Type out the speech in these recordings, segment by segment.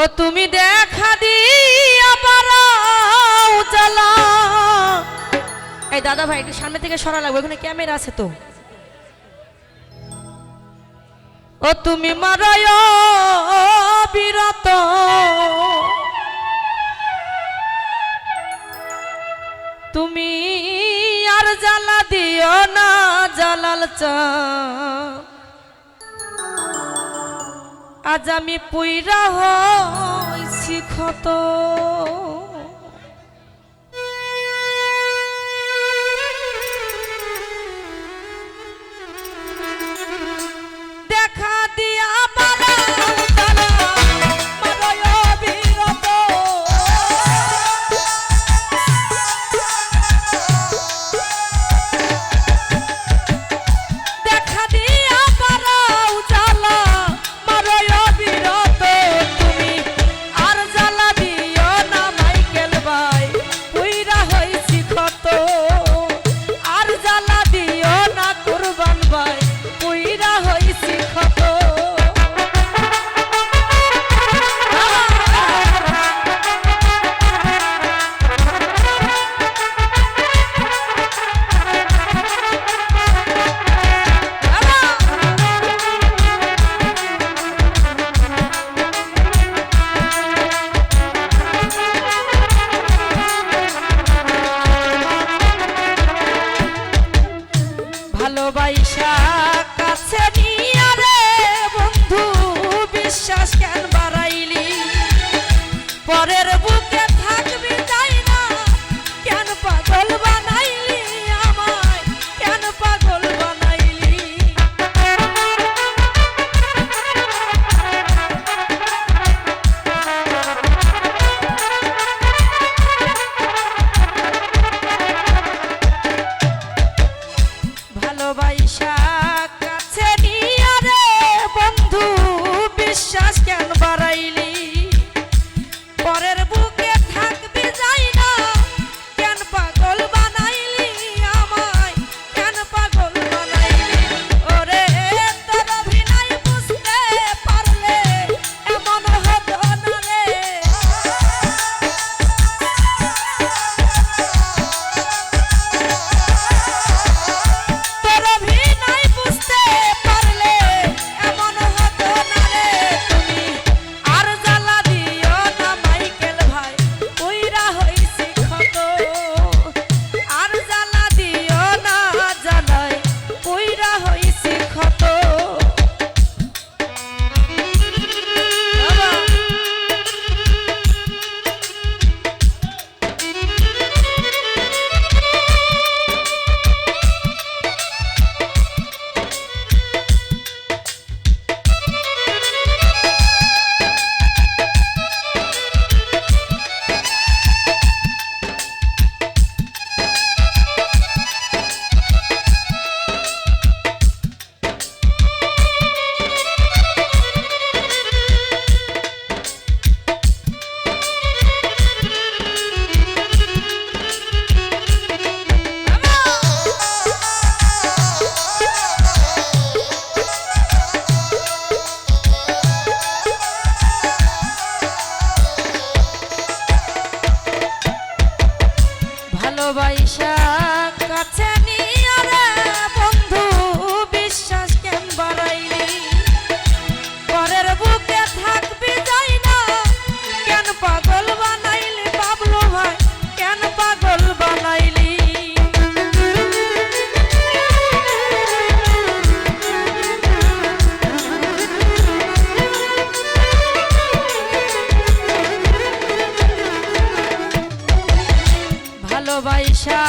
ও তুমি দেখা দিয়া পারাও জ্বালা। এই দাদা ভাই, একটু সামনে থেকে সরা লাগবে, ওখানে ক্যামেরা আছে তো। ও তুমি মারায় বিরত। তুমি আর জ্বালা দিও না, জালাল চা আজ আমি পুইরা হইছি ক্ষত। ভালোবাসা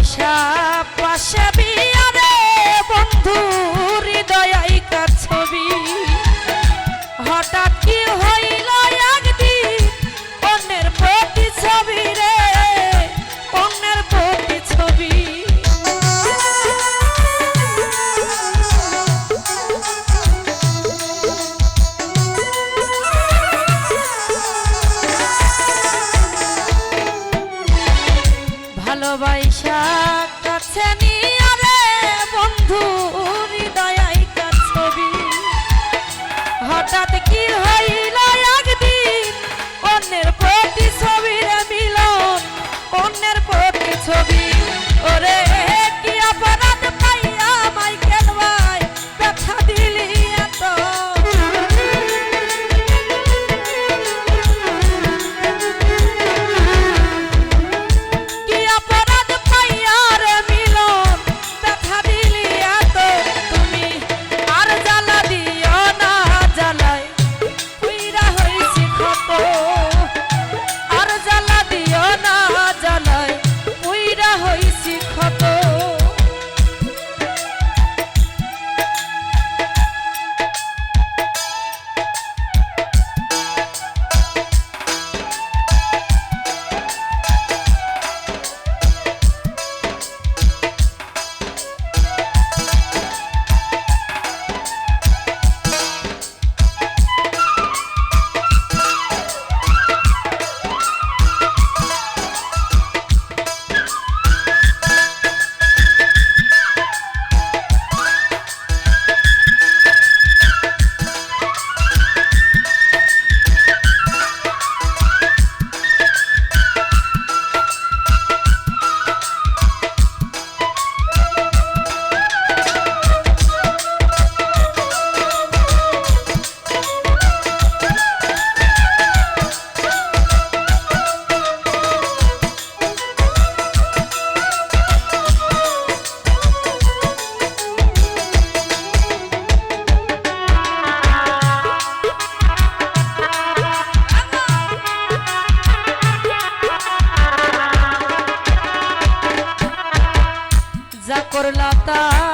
বৈশা পাশে বিয়ারে বন্ধু হৃদয় ছবি হঠাৎ por la time.